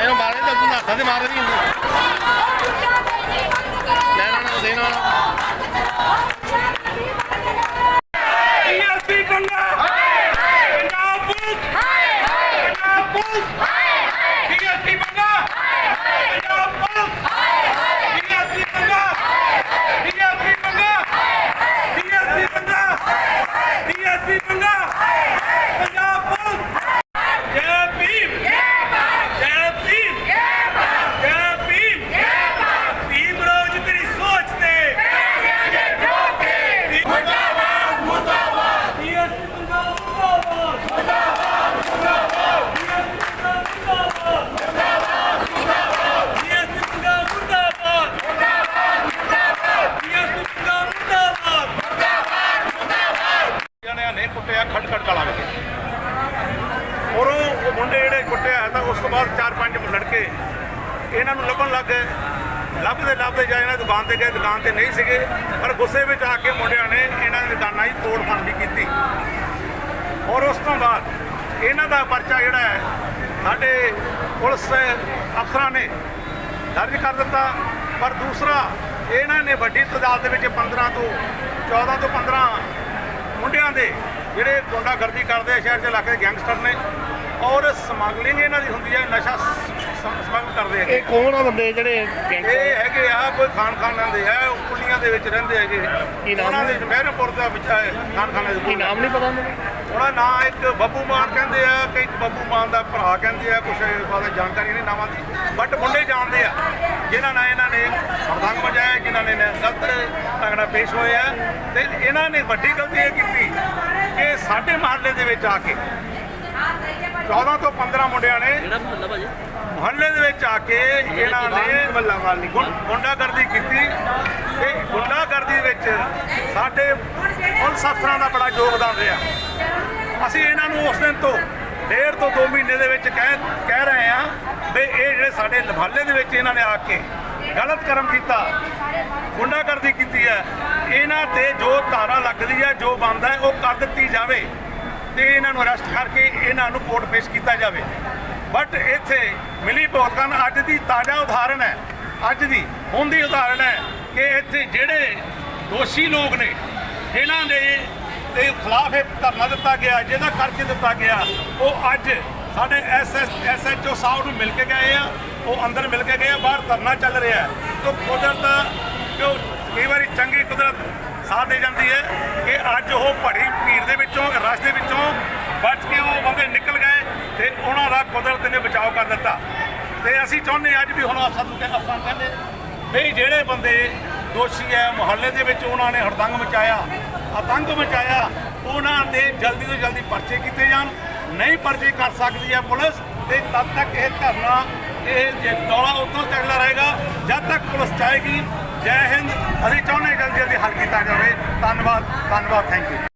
ਇਹਨੂੰ ਮਾਰੇ ਤਾਂ ਤੂੰ ਹੱਥਾਂ ਤੇ ਮਾਰ ਰਹੀ ਹੁੰਦੀ। ਕੁੱਟਿਆ ਖੜਖੜ ਕਲਾ ਕੇ ਉਰੋਂ ਉਹ ਮੁੰਡੇ ਜਿਹੜੇ ਕੁੱਟਿਆ ਤਾਂ ਉਸ ਤੋਂ ਬਾਅਦ ਚਾਰ ਪੰਜ ਲੜਕੇ ਇਹਨਾਂ ਨੂੰ ਲੱਭਣ ਲੱਗ ਗਏ। ਲੱਭਦੇ ਲੱਭਦੇ ਜਾ ਇਹਨਾਂ ਦੁਕਾਨ ਤੇ ਗਏ, ਦੁਕਾਨ ਤੇ ਨਹੀਂ ਸੀਗੇ, ਪਰ ਗੁੱਸੇ ਵਿੱਚ ਆ ਕੇ ਮੁੰਡਿਆਂ ਨੇ ਇਹਨਾਂ ਦੀ ਦੁਕਾਨਾਂ 'ਚ ਤੋੜਫੰਡ ਵੀ ਕੀਤੀ। ਔਰ ਉਸ ਤੋਂ ਬਾਅਦ ਇਹਨਾਂ ਦਾ ਪਰਚਾ ਜਿਹੜਾ ਹੈ, ਸਾਡੇ ਪੁਲਿਸ ਅਫਸਰਾਂ ਨੇ ਦਰਜ ਕਰ ਦਿੱਤਾ। ਪਰ ਦੂਸਰਾ, ਇਹਨਾਂ ਨੇ ਵੱਡੀ ਤਦਾਦ ਦੇ ਵਿੱਚ 15 ਤੋਂ 14 ਤੋਂ 15 ਮੁੰਡਿਆਂ ਦੇ ਜਿਹੜੇ ਗੁੰਡਾਗਰਦੀ ਕਰਦੇ ਆ ਸ਼ਹਿਰ ਦੇ ਇਲਾਕੇ ਦੇ ਗੈਂਗਸਟਰ ਨੇ ਔਰ ਸਮਗਲਿੰਗ ਇਹਨਾਂ ਦੀ ਹੁੰਦੀ ਹੈ ਨਸ਼ਾ ਸਮਗਲ ਕਰਦੇ ਇਹ ਕੌਣ ਆ ਬੰਦੇ ਜਿਹੜੇ ਗੈਂਗਸਟਰ? ਇਹ ਹੈਗੇ ਆ ਕੋਈ ਖਾਨ ਖਾਨਾਂ ਦੇ ਆ ਉਹ ਕੁੱਲੀਆਂ ਦੇ ਵਿੱਚ ਰਹਿੰਦੇ ਹੈਗੇ। ਕੀ ਨਾਮ ਉਹਨਾਂ ਦੇ ਮਹਿਰਮਪੁਰ ਦਾ ਵਿੱਚ ਹੈ ਖਾਨ ਖਾਨੇ ਦੇ ਕੀ ਕੋਲ। ਨਾਮ ਨਹੀਂ ਪਤਾ ਮੈਨੂੰ ਉਹਦਾ ਨਾਂ ਇੱਕ ਬੱਬੂ ਮਾਨ ਕਹਿੰਦੇ ਆ ਕਈ ਬੱਬੂ ਮਾਨ ਦਾ ਭਰਾ ਕਹਿੰਦੇ ਆ ਕੁਛ ਬਾਰੇ ਜਾਣਕਾਰੀ ਨਹੀਂ ਨਾਵਾਂ ਦੀ। ਬਟ ਮੁੰਡੇ ਜਾਣਦੇ ਆ ਜਿਨ੍ਹਾਂ ਨਾਲ ਇਹਨਾਂ ਨੇ ਹਰਦੰਗ ਮਜਾਇਆ ਜਿਨ੍ਹਾਂ ਨੇ ਗਲਤ ਤਗੜਾ ਪੇਸ਼ ਹੋਇਆ ਤੇ ਇਹਨਾਂ ਨੇ ਵੱਡੀ ਗਲਤੀ ਇਹ ਕੀਤੀ ਸਾਡੇ ਮਹੱਲੇ ਦੇ ਵਿੱਚ ਆ ਕੇ। 14 ਤੋਂ 15 ਮੁੰਡਿਆਂ ਨੇ ਮੁਹੱਲੇ ਦੇ ਵਿੱਚ ਆ ਕੇ ਇਹਨਾਂ ਨੇ ਮੱਲਾ ਵਾਲੀ ਗੁੰਡਾਗਰਦੀ ਕੀਤੀ ਤੇ ਗੁੰਡਾਗਰਦੀ ਵਿੱਚ ਸਾਡੇ ਪੁਲਿਸ ਅਫਸਰਾਂ ਦਾ ਬੜਾ ਯੋਗਦਾਨ ਰਿਹਾ। ਅਸੀਂ ਇਹਨਾਂ ਨੂੰ ਉਸ ਦਿਨ ਤੋਂ ਡੇਢ ਤੋਂ 2 ਮਹੀਨੇ ਦੇ ਵਿੱਚ ਕਹਿ ਕਹਿ ਰਹੇ ਹਾਂ ਵੀ ਇਹ ਜਿਹੜੇ ਸਾਡੇ ਮੁਹੱਲੇ ਦੇ ਵਿੱਚ ਇਹਨਾਂ ਨੇ ਆ ਕੇ ਗਲਤ ਕਰਮ ਕੀਤਾ ਗੁੰਡਾਗਰਦੀ ਕੀਤੀ ਹੈ। ਇਹਨਾਂ ਤੇ ਜੋ ਧਾਰਾ ਲੱਗਦੀ ਹੈ ਜੋ ਬਣਦਾ ਹੈ ਤੇ ਇਹਨਾਂ ਨੂੰ ਅਰੈਸਟ ਕਰਕੇ ਇਹਨਾਂ ਨੂੰ ਕੋਰਟ ਪੇਸ਼ ਕੀਤਾ ਜਾਵੇ। ਬਟ ਇੱਥੇ ਮਿਲੀ ਭੁਗਤਾਨ ਅੱਜ ਦੀ ਤਾਜ਼ਾ ਉਦਾਹਰਣ ਹੈ, ਅੱਜ ਦੀ ਹੁਣ ਦੀ ਉਦਾਹਰਣ ਹੈ ਕਿ ਇੱਥੇ ਜਿਹੜੇ ਦੋਸ਼ੀ ਲੋਕ ਨੇ, ਜਿਨ੍ਹਾਂ ਦੇ ਦੇ ਖਿਲਾਫ ਇਹ ਧਰਨਾ ਦਿੱਤਾ ਗਿਆ, ਜਿਹਦਾ ਕਰਕੇ ਦਿੱਤਾ ਗਿਆ, ਉਹ ਅੱਜ ਸਾਡੇ ਐਸਐਸ ਐਸਐਚਓ ਸਾਹਿਬ ਨੂੰ ਮਿਲ ਕੇ ਗਏ ਆ, ਉਹ ਅੰਦਰ ਮਿਲ ਕੇ ਗਏ ਆ, ਬਾਹਰ ਧਰਨਾ ਚੱਲ ਰਿਹਾ ਹੈ। ਕੁਦਰਤ, ਜੋ ਕਈ ਵਾਰੀ ਚੰਗੀ ਕੁਦਰਤ ਸਾਥ ਦੇ ਜਾਂਦੀ ਹੈ ਕਿ ਅੱਜ ਉਹ ਭੜੀ ਭੀੜ ਦੇ ਵਿੱਚੋਂ, ਰਸ਼ ਦੇ ਵਿੱਚੋਂ ਬਚ ਕੇ ਉਹ ਬੰਦੇ ਨਿਕਲ ਗਏ ਤੇ ਉਹਨਾਂ ਦਾ ਕੁਦਰਤ ਨੇ ਬਚਾਅ ਕਰ ਦਿੱਤਾ। ਤੇ ਅਸੀਂ ਚਾਹੁੰਦੇ ਹਾਂ ਅੱਜ ਵੀ ਹੁਣ ਸਾਨੂੰ ਨੂੰ ਕਹਿ- ਅਫਸਰ ਕਹਿੰਦੇ, ਵੀ ਜਿਹੜੇ ਬੰਦੇ ਦੋਸ਼ੀ ਹੈ, ਮੁਹੱਲੇ ਦੇ ਵਿੱਚ ਉਹਨਾਂ ਨੇ ਹੜਦੰਗ ਮਚਾਇਆ, ਆਤੰਕ ਮਚਾਇਆ, ਉਹਨਾਂ ਦੇ ਜਲਦੀ ਤੋਂ ਜਲਦੀ ਪਰਚੇ ਕੀਤੇ ਜਾਣ, ਨਹੀਂ ਪਰਚੇ ਕਰ ਸਕਦੀ ਹੈ ਪੁਲਿਸ, ਤੇ ਤਦ ਤੱਕ ਇਹ ਧਰਨਾ, ਇਹ ਜੇ ਦੌੜਾ ਉਦੋਂ ਚੱਲਦਾ ਰਹੇਗਾ, ਜਦ ਤੱਕ ਪੁਲਿਸ ਚਾਹੇਗੀ ਜੈ ਹਿੰਦ। ਅਸੀਂ ਚਾਹੁੰਦੇ ਹਾਂ ਜਲਦੀ ਜਲਦੀ ਹੱਲ ਕੀਤਾ ਜਾਵੇ। ਧੰਨਵਾਦ ਧੰਨਵਾਦ ਥੈਂਕ ਯੂ